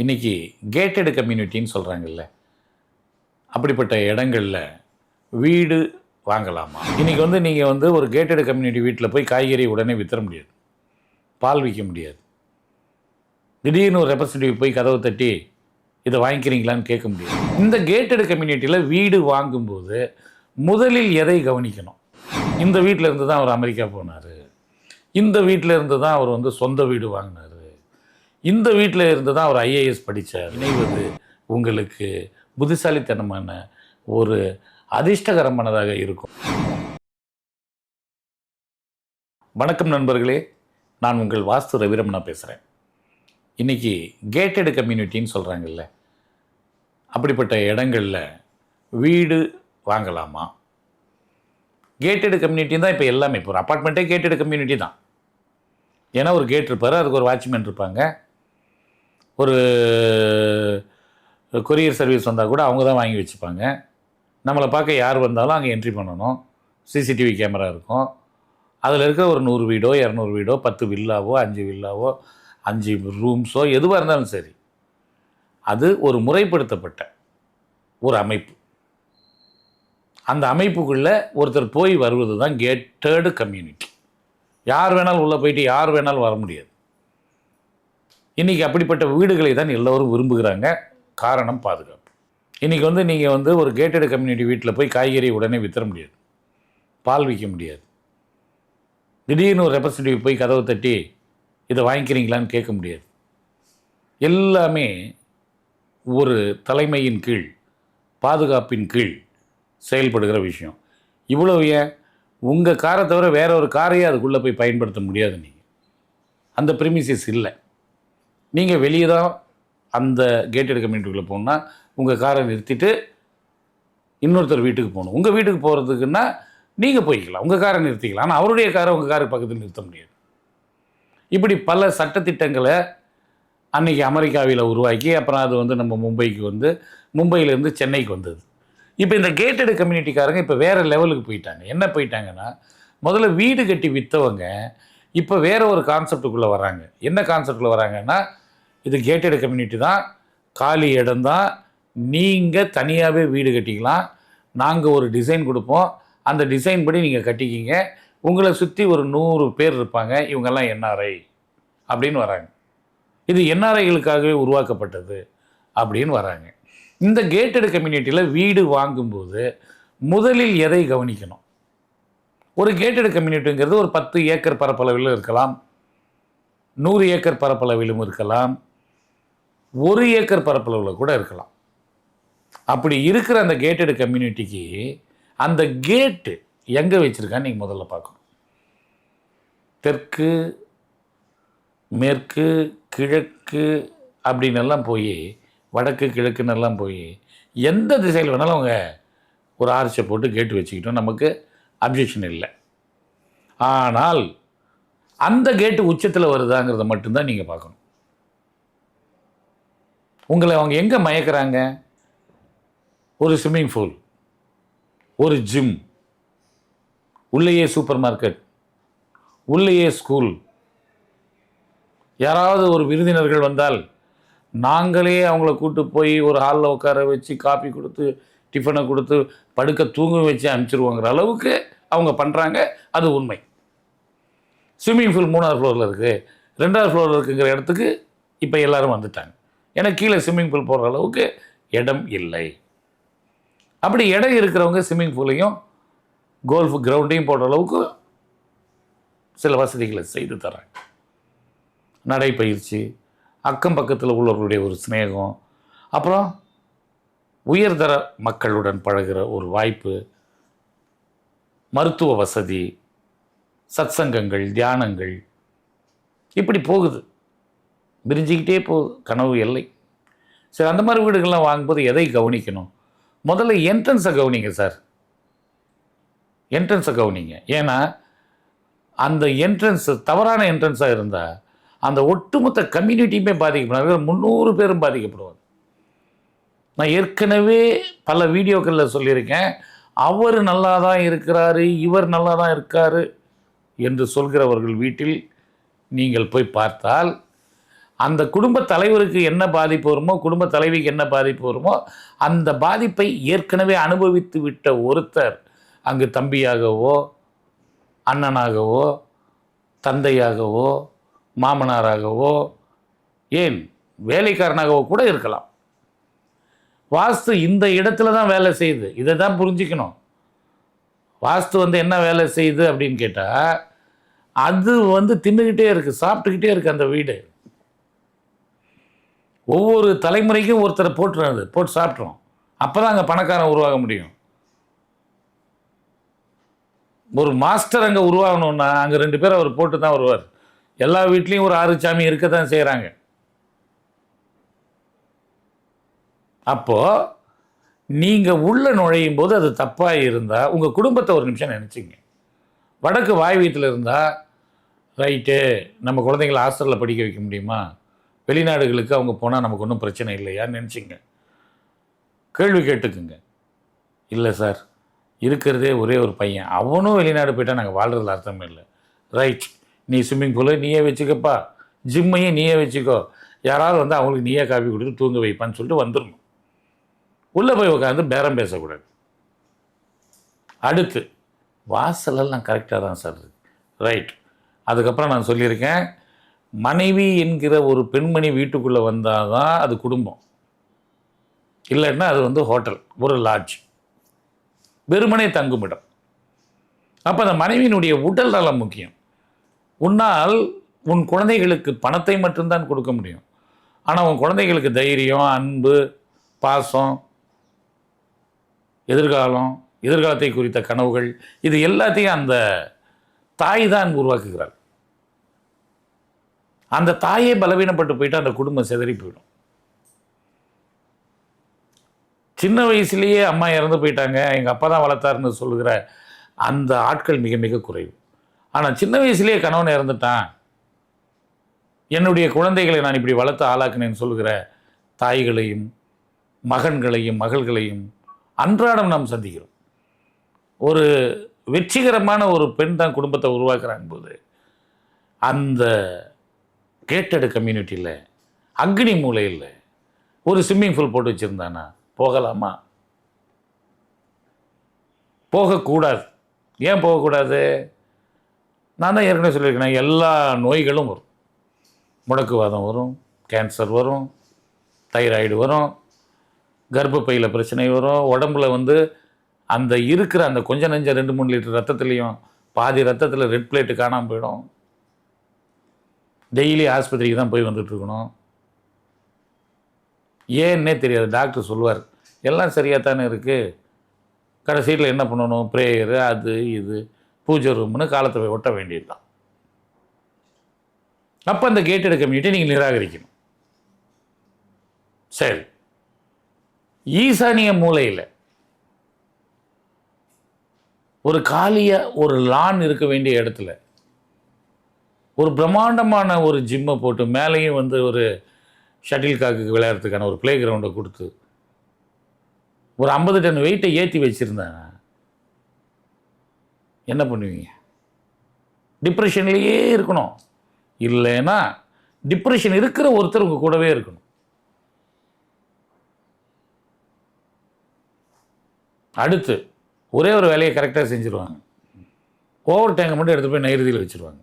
இன்னைக்கு கேட்டடு கம்யூனிட்டின்னு சொல்கிறாங்கல்ல அப்படிப்பட்ட இடங்களில் வீடு வாங்கலாமா? இன்னைக்கு வந்து நீங்கள் வந்து ஒரு கேட்டடு கம்யூனிட்டி வீட்டில் போய் காய்கறி உடனே வித்தர முடியாது. பால் விற்க முடியாது. திடீர்னு ஒரு ரெப்ரசன்டேட்டிவ் போய் கதவை தட்டி இதை வாங்கிக்கிறீங்களான்னு கேட்க முடியாது. இந்த கேட்டட் கம்யூனிட்டியில் வீடு வாங்கும்போது முதலில் எதை கவனிக்கணும்? இந்த வீட்டில் இருந்து தான் அவர் அமெரிக்கா போனார். இந்த வீட்டில் இருந்து தான் அவர் வந்து சொந்த வீடு வாங்கினார். இந்த வீட்டில் இருந்து தான் அவர் ஐஏஎஸ் படித்தார் இணைவது உங்களுக்கு புத்திசாலித்தனமான ஒரு அதிர்ஷ்டகரமானதாக இருக்கும். வணக்கம் நண்பர்களே நான் உங்கள் வாஸ்து ரவிரமணா பேசுகிறேன் இன்னைக்கு கேட்டட் கம்யூனிட்டின்னு சொல்கிறாங்கல்ல அப்படிப்பட்ட இடங்களில் வீடு வாங்கலாமா? கேட்டட் கம்யூனிட்டி தான் இப்போ எல்லாமே இப்போ ஒரு அப்பார்ட்மெண்ட்டே கேட்டடு கம்யூனிட்டி தான். ஏன்னா ஒரு கேட் இருப்பார் அதுக்கு ஒரு வாட்ச்மேன் இருப்பாங்க. ஒரு கொரியர் சர்வீஸ் வந்தால் கூட அவங்க தான் வாங்கி வச்சுப்பாங்க. நம்மளை பார்க்க யார் வந்தாலும் அங்கே என்ட்ரி பண்ணணும். சிசிடிவி கேமரா இருக்கும். அதில் இருக்க ஒரு நூறு வீடோ இரநூறு வீடோ பத்து வில்லாவோ அஞ்சு வில்லாவோ அஞ்சு ரூம்ஸோ எதுவாக இருந்தாலும் சரி அது ஒரு முறைப்படுத்தப்பட்ட ஒரு அமைப்பு. அந்த அமைப்புக்குள்ளே ஒருத்தர் போய் வருவது தான் கேட்டர்டு கம்யூனிட்டி யார் வேணாலும் உள்ளே போயிட்டு யார் வேணாலும் வர முடியாது. இன்றைக்கி அப்படிப்பட்ட வீடுகளை தான் எல்லோரும் விரும்புகிறாங்க. காரணம் பாதுகாப்பு. இன்றைக்கி வந்து நீங்கள் வந்து ஒரு கேட்டடு கம்யூனிட்டி வீட்டில் போய் காய்கறி உடனே வித்தர முடியாது. பால் விற்க முடியாது. திடீர்னு ஒரு ரெப்ரசன்டேட்டிவ் போய் கதவை தட்டி இதை வாங்கிக்கிறீங்களான்னு கேட்க முடியாது. எல்லாமே ஒரு தலைமையின் கீழ் பாதுகாப்பின் கீழ் செயல்படுகிற விஷயம். இவ்வளோ ஏன்? உங்கள் காரை தவிர வேற ஒரு காரையே அதுக்குள்ளே போய் பயன்படுத்த முடியாது நீங்கள் அந்த ப்ரிமிசிஸ் இல்லை. நீங்கள் வெளியே தான் அந்த கேட்டட் கம்யூனிட்டிக்குள்ளே போகணுன்னா உங்கள் காரை நிறுத்திட்டு இன்னொருத்தர் வீட்டுக்கு போகணும். உங்கள் வீட்டுக்கு போகிறதுக்குன்னா நீங்கள் போய்க்கலாம். உங்கள் காரை நிறுத்திக்கலாம். ஆனால் அவருடைய காரை உங்கள் காருக்கு பக்கத்தில் நிறுத்த முடியாது. இப்படி பல சட்டத்திட்டங்களை அன்றைக்கி அமெரிக்காவில் உருவாக்கி அப்புறம் அது வந்து நம்ம மும்பைக்கு வந்து மும்பையிலேருந்து சென்னைக்கு வந்தது. இப்போ இந்த கேட்டடு கம்யூனிட்டிக்காரங்க இப்போ வேறு லெவலுக்கு போயிட்டாங்க. என்ன போயிட்டாங்கன்னா முதல்ல வீடு கட்டி விற்றவங்க இப்போ வேறு ஒரு கான்செப்டுக்குள்ளே வராங்க. என்ன கான்செப்டில் வராங்கன்னா இது கேட்டட் கம்யூனிட்டி தான். காலி இடம் தான். நீங்கள் தனியாகவே வீடு கட்டிக்கலாம். நாங்கள் ஒரு டிசைன் கொடுப்போம். அந்த டிசைன் படி நீங்கள் கட்டிக்கிங்க. உங்களை சுற்றி ஒரு நூறு பேர் இருப்பாங்க. இவங்கெல்லாம் என்ஆர்ஐ அப்படின்னு வராங்க. இது என்ஆர்ஐகளுக்காகவே உருவாக்கப்பட்டது அப்படின்னு வராங்க. இந்த கேட்டட் கம்யூனிட்டியில் வீடு வாங்கும்போது முதலில் எதை கவனிக்கணும்? ஒரு கேட்டட் கம்யூனிட்டிங்கிறது ஒரு பத்து ஏக்கர் பரப்பளவில் இருக்கலாம். நூறு ஏக்கர் பரப்பளவிலும் இருக்கலாம். ஒரு ஏக்கர் பரப்பளவில் கூட இருக்கலாம். அப்படி இருக்கிற அந்த கேட்டடு கம்யூனிட்டிக்கு அந்த கேட்டு எங்கே வச்சுருக்கான்னு நீங்கள் முதல்ல பார்க்கணும். தெற்கு மேற்கு கிழக்கு அப்படின்னு எல்லாம் போய் வடக்கு கிழக்குன்னெல்லாம் போய் எந்த திசையில் வேணாலும் அவங்க ஒரு ஆர்ச்சை போட்டு கேட்டு வச்சுக்கிட்டோம். நமக்கு அப்ஜெக்ஷன் இல்லை. ஆனால் அந்த கேட்டு உச்சத்தில் வருதாங்கிறத மட்டும்தான் நீங்கள் பார்க்கணும். உங்களை அவங்க எங்கே மயக்கிறாங்க? ஒரு ஸ்விம்மிங் பூல் ஒரு ஜிம் உள்ளேயே சூப்பர் மார்க்கெட் உள்ளேயே ஸ்கூல் யாராவது ஒரு விருந்தினர்கள் வந்தால் நாங்களே அவங்கள கூட்டு போய் ஒரு ஹாலில் உட்கார வச்சு காப்பி கொடுத்து டிஃபனை கொடுத்து படுக்க தூங்க வச்சு அனுப்பிச்சிருவோங்கிற அளவுக்கு அவங்க பண்ணுறாங்க அது உண்மை. ஸ்விம்மிங் பூல் மூணாவது ஃப்ளோரில் இருக்குது ரெண்டாவது ஃப்ளோரில் இருக்குங்கிற இடத்துக்கு இப்போ எல்லாரும் வந்துட்டாங்க. ஏன்னா கீழே ஸ்விம்மிங் பூல் போடுற அளவுக்கு இடம் இல்லை. அப்படி இடம் இருக்கிறவங்க ஸ்விம்மிங் பூலையும் கோல்ஃப் கிரவுண்டையும் போடுற அளவுக்கு சில வசதிகளை செய்து தராங்க நடைப்பயிற்சி அக்கம் பக்கத்தில் உள்ளவர்களுடைய ஒரு சிநேகம் அப்புறம் உயர்தர மக்களுடன் பழகிற ஒரு வாய்ப்பு மருத்துவ வசதி சத்சங்கங்கள் தியானங்கள் இப்படி போகுது. விரிஞ்சிக்கிட்டே போகுது கனவு எல்லை சரி அந்த மாதிரி வீடுகள்லாம் வாங்கும்போது எதை கவனிக்கணும்? முதல்ல என்ட்ரன்ஸை கவனிங்க சார். என்ட்ரன்ஸை கவனிங்க. ஏன்னா அந்த என்ட்ரன்ஸ் தவறான என்ட்ரன்ஸாக இருந்தால் அந்த ஒட்டுமொத்த கம்யூனிட்டியுமே பாதிக்கப்படுவாங்க முந்நூறு பேரும் பாதிக்கப்படுவாங்க. நான் ஏற்கனவே பல வீடியோக்களில் சொல்லியிருக்கேன். அவர் நல்லா தான் இருக்கிறாரு இவர் நல்லா தான் இருக்கார் என்று சொல்கிறவர்கள் வீட்டில் நீங்கள் போய் பார்த்தால் அந்த குடும்ப தலைவருக்கு என்ன பாதிப்பு வருமோ குடும்ப தலைவிக்கு என்ன பாதிப்பு வருமோ அந்த பாதிப்பை ஏற்கனவே அனுபவித்து விட்ட ஒருத்தர் அங்கு தம்பியாகவோ அண்ணனாகவோ தந்தையாகவோ மாமனாராகவோ ஏன் வேலைக்காரனாகவோ கூட இருக்கலாம். வாஸ்து இந்த இடத்துல தான் வேலை செய்யுது. இதை தான் புரிஞ்சுக்கணும். வாஸ்து வந்து என்ன வேலை செய்யுது அப்படின்னு கேட்டால் அது வந்து தின்னுக்கிட்டே இருக்குது சாப்பிட்டுக்கிட்டே இருக்குது அந்த வீடு. ஒவ்வொரு தலைமுறைக்கும் ஒருத்தரை போட்டுறாரு அது போட்டு சாப்பிட்றோம் அப்போ தான் அங்கே பணக்காரன் உருவாக முடியும். ஒரு மாஸ்டர் அங்கே உருவாகணும்னா அங்கே ரெண்டு பேர் அவர் போட்டு தான் வருவார். எல்லா வீட்லேயும் ஒரு ஆறு சாமி இருக்க தான் செய்கிறாங்க அப்போது நீங்கள் உள்ளே நுழையும் போது அது தப்பாக இருந்தால் உங்கள் குடும்பத்தை ஒரு நிமிஷம் நினச்சிங்க. வடக்கு வாய் வீட்டில் இருந்தால் ரைட்டு நம்ம குழந்தைங்களை ஹாஸ்டலில் படிக்க வைக்க முடியுமா? வெளிநாடுகளுக்கு அவங்க போனால் நமக்கு ஒன்றும் பிரச்சனை இல்லையான்னு நினச்சிங்க. கேள்வி கேட்டுக்குங்க. இல்லை சார் இருக்கிறதே ஒரே ஒரு பையன். அவனும் வெளிநாடு போயிட்டா நாங்கள் வாழ்கிறதுல அர்த்தமே இல்லை. ரைட் நீ ஸ்விம்மிங் பூலை நீயே வச்சுக்கப்பா. ஜிம்மையும் நீயே வச்சுக்கோ. யாராவது வந்து அவங்களுக்கு நீயே காஃபி கொடுத்து தூங்க வைப்பான்னு சொல்லிட்டு வந்துடணும் உள்ளே போய் உட்காந்து பேரம் பேசக்கூடாது. அடுத்து வாசலெல்லாம் கரெக்டாக தான் சார் ரைட் அதுக்கப்புறம் நான் சொல்லியிருக்கேன் மனைவி என்கிற ஒரு பெண்மணி வீட்டுக்குள்ளே வந்தால் தான் அது குடும்பம். இல்லைன்னா அது வந்து ஹோட்டல் ஒரு லாட்ஜ். வெறுமனே தங்குமிடம். அப்போ அந்த மனைவியினுடைய உடல் நலம் முக்கியம். உன்னால் உன் குழந்தைகளுக்கு பணத்தை மட்டும்தான் கொடுக்க முடியும். ஆனால் உன் குழந்தைகளுக்கு தைரியம் அன்பு பாசம் எதிர்காலம் எதிர்காலத்தை குறித்த கனவுகள் இது எல்லாத்தையும் அந்த தாய் தான் உருவாக்குகிறாள். அந்த தாயே பலவீனப்பட்டு போயிட்டு அந்த குடும்பம் சிதறி போயிடும். சின்ன வயசுலேயே அம்மா இறந்து போயிட்டாங்க எங்கள் அப்பா தான் வளர்த்தாருன்னு சொல்லுகிற அந்த ஆட்கள் மிக மிக குறைவு. ஆனால் சின்ன வயசுலேயே கணவன் இறந்துட்டான் என்னுடைய குழந்தைகளை நான் இப்படி வளர்த்து ஆளாக்குனேன்னு சொல்லுகிற தாய்களையும் மகன்களையும் மகள்களையும் அன்றாடம் நாம் சந்திக்கிறோம். ஒரு வெற்றிகரமான ஒரு பெண் தான் குடும்பத்தை உருவாக்குறாங்க போது அந்த கேட்டடு கம்யூனிட்டியில் அக்னி மூலையில் ஒரு ஸ்விம்மிங் பூல் போட்டு வச்சுருந்தானா? போகலாமா? போகக்கூடாது. ஏன் போகக்கூடாது? நான் தான் ஏற்கனவே சொல்லியிருக்கேன் எல்லா நோய்களும் வரும். முடக்குவாதம் வரும் கேன்சர் வரும் தைராய்டு வரும் கர்ப்பப்பையில் பிரச்சனை வரும் உடம்புல வந்து அந்த இருக்கிற அந்த கொஞ்ச நெஞ்ச ரெண்டு மூணு லிட்டர் ரத்தத்துலேயும் பாதி ரத்தத்தில் ரெட் பிளேட்டு காணாமல் போயிடும். டெய்லி ஆஸ்பத்திரிக்கு தான் போய் வந்துட்டுருக்கணும் ஏன்னே தெரியாது டாக்டர் சொல்லுவார். எல்லாம் சரியாக தானே இருக்குது கடைசியில் என்ன பண்ணணும்? ப்ரேயரு அது இது பூஜை ரூம்னு காலத்தை போய் ஒட்ட வேண்டியதுதான். அப்போ அந்த கேட் எடுக்க கம்யூனிட்டி நீங்கள் நிராகரிக்கணும். சரி. ஈசானிய மூலையில் ஒரு காலியாக ஒரு லான் இருக்க வேண்டிய இடத்துல ஒரு பிரம்மாண்டமான ஒரு ஜிம்மை போட்டு மேலேயும் வந்து ஒரு ஷட்டில் காக்கு விளையாடுறதுக்கான ஒரு ப்ளே கிரவுண்டை கொடுத்து ஒரு ஐம்பது டன் வெயிட்டை ஏற்றி வச்சுருந்தேன் என்ன பண்ணுவீங்க? டிப்ரெஷன்லேயே இருக்கணும். இல்லைன்னா டிப்ரெஷன் இருக்கிற ஒருத்தர் உங்கள் கூடவே இருக்கணும். அடுத்து ஒரே ஒரு வேலையை கரெக்டாக செஞ்சுருவாங்க. ஓவர் டேங்கை மட்டும் எடுத்து போய் நைருதியில் வச்சுருவாங்க.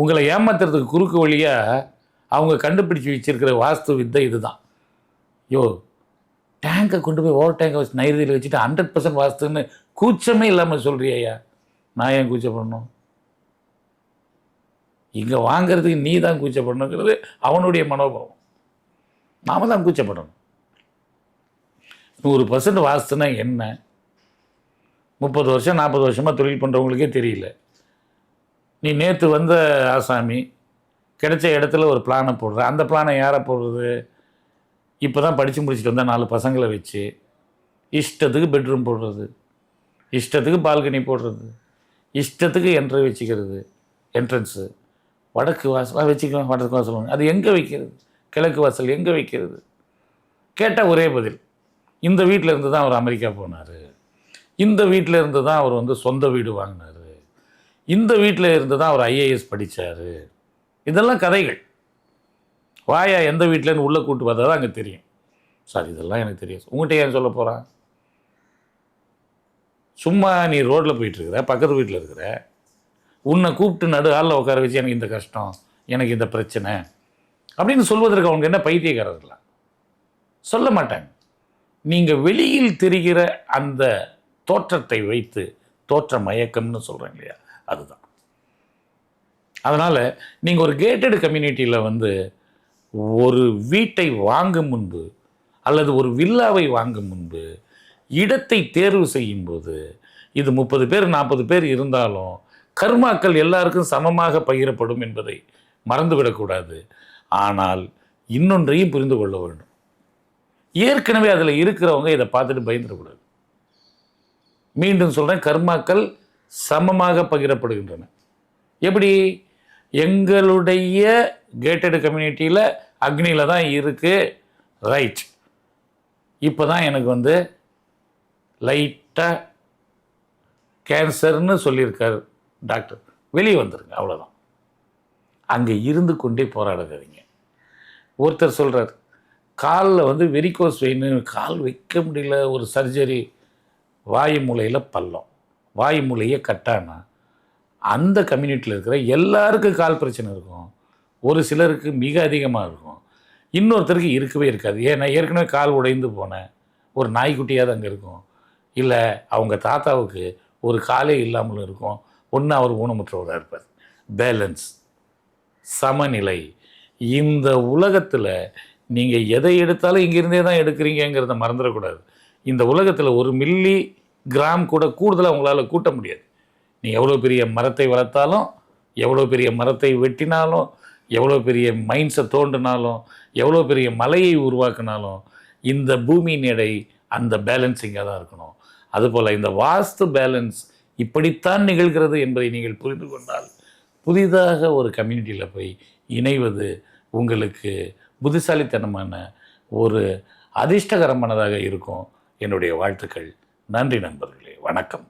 உங்களை ஏமாத்துறதுக்கு குறுக்கு வழியாக அவங்க கண்டுபிடிச்சி வச்சிருக்கிற வாஸ்து வித்தை இதுதான். யோ டேங்கை கொண்டு போய் ஓவர் டேங்கை வச்சு நைரதியில் வச்சுட்டு ஹண்ட்ரட் பர்சன்ட் வாஸ்துன்னு கூச்சமே இல்லாமல் சொல்கிறியா நான் ஏன் கூச்சப்படணும்? இங்கே வாங்குறதுக்கு நீ தான் கூச்சப்படணுங்கிறது அவனுடைய மனோபாவம். நாம தான் கூச்சப்படணும். நூறு பர்சன்ட் வாஸ்துனா என்ன? முப்பது வருஷம் நாற்பது வருஷமாக தொழில் பண்ணுறவங்களுக்கே தெரியல. நீ நேற்று வந்த ஆசாமி கிடைச்ச இடத்துல ஒரு பிளானை போடுற. அந்த பிளானை யாரை போடுறது? இப்போ தான் படித்து முடிச்சுட்டு வந்தால் நாலு பசங்களை வச்சு இஷ்டத்துக்கு பெட்ரூம் போடுறது. இஷ்டத்துக்கு பால்கனி போடுறது. இஷ்டத்துக்கு என்ட்ரி வச்சுக்கிறது. என்ட்ரன்ஸு வடக்கு வாசல் வச்சுக்கலாம் வடக்கு வாசல் அது எங்கே வைக்கிறது? கிழக்கு வாசல் எங்கே வைக்கிறது? கேட்டால் ஒரே பதில். இந்த வீட்டில் இருந்து தான் அவர் அமெரிக்கா போனார். இந்த வீட்டில் இருந்து தான் அவர் வந்து சொந்த வீடு வாங்கினார். இந்த வீட்டில் இருந்து தான் அவர் ஐஏஎஸ் படித்தார் இதெல்லாம் கதைகள். வாயா எந்த வீட்டிலேருந்து உள்ளே கூட்டு பார்த்தா தான் அங்கே தெரியும். சார் இதெல்லாம் எனக்கு தெரியும் உங்கள்கிட்ட ஏன் சொல்ல போகிறான் சும்மா நீ ரோட்டில் போயிட்டுருக்குற பக்கத்து வீட்டில் இருக்கிற உன்னை கூப்பிட்டு நடு ஆளில் உட்கார வச்சு எனக்கு இந்த கஷ்டம் எனக்கு இந்த பிரச்சனை அப்படின்னு சொல்வதற்கு அவங்க என்ன பைத்தியக்காரர்களா? சொல்ல மாட்டாங்க. நீங்கள் வெளியில் தெரிகிற அந்த தோற்றத்தை வைத்து தோற்ற மயக்கம்னு சொல்கிறேன் இல்லையா? அதுதான். அதனால் நீங்கள் ஒரு கேட்டட் கம்யூனிட்டியில் வந்து ஒரு வீட்டை வாங்கும் முன்பு அல்லது ஒரு வில்லாவை வாங்கும் முன்பு இடத்தை தேர்வு செய்யும்போது இது முப்பது பேர் நாற்பது பேர் இருந்தாலும் கர்மாக்கள் எல்லாருக்கும் சமமாக பகிரப்படும் என்பதை மறந்துவிடக்கூடாது ஆனால் இன்னொன்றையும் புரிந்து கொள்ள வேண்டும். ஏற்கனவே அதில் இருக்கிறவங்க இதை பார்த்துட்டு பயந்துடக்கூடாது மீண்டும் சொல்கிறேன் கர்மாக்கள் சமமாக பகிரப்படுகின்றன. எப்படி? எங்களுடைய கேட்டட் கம்யூனிட்டியில் அக்னியில் தான் இருக்குது ரைட் இப்போ தான் எனக்கு வந்து லைட்டாக கேன்சர்னு சொல்லியிருக்கார் டாக்டர் வெளியே வந்துருங்க அவ்வளோதான் அங்கே இருந்து கொண்டே போராடாதீங்க. ஒருத்தர் சொல்கிறார் காலில் வந்து வெரிகோஸ் வெயின்னு கால் வைக்க முடியல ஒரு சர்ஜரி வாயு மூலையில் பள்ளம். வாய் மூலையை கட்டானா? அந்த கம்யூனிட்டியில் இருக்கிற எல்லாருக்கும் கால் பிரச்சனை இருக்கும். ஒரு சிலருக்கு மிக அதிகமாக இருக்கும். இன்னொருத்தருக்கு இருக்கவே இருக்காது. ஏன்னா ஏற்கனவே கால் உடைந்து போனேன். ஒரு நாய்க்குட்டியாவது அங்கே இருக்கும். இல்லை அவங்க தாத்தாவுக்கு ஒரு காலே இல்லாமலும் இருக்கும். ஒன்று அவர் ஊனமுற்றவராக இருப்பார். பேலன்ஸ் சமநிலை. இந்த உலகத்தில் நீங்கள் எதை எடுத்தாலும் இங்கேருந்தே தான் எடுக்கிறீங்கங்கிறத மறந்துடக்கூடாது. இந்த உலகத்தில் ஒரு மில்லி கிராம் கூட கூடுதலாக உங்களால் கூட்ட முடியாது. நீ எவ்வளோ பெரிய மரத்தை வளர்த்தாலும் எவ்வளோ பெரிய மரத்தை வெட்டினாலும் எவ்வளோ பெரிய மைண்ட்ஸை தோண்டினாலும் எவ்வளோ பெரிய மலையை உருவாக்கினாலும் இந்த பூமியின் எடை அந்த பேலன்ஸிங்காக தான் இருக்கணும். அதுபோல் இந்த வாஸ்து பேலன்ஸ் இப்படித்தான் நிகழ்கிறது என்பதை நீங்கள் புரிந்து கொண்டால் புதிதாக ஒரு கம்யூனிட்டியில் போய் இணைவது உங்களுக்கு புத்திசாலித்தனமான ஒரு அதிர்ஷ்டகரமானதாக இருக்கும். என்னுடைய வாழ்த்துக்கள். நன்றி நண்பர்களே வணக்கம்.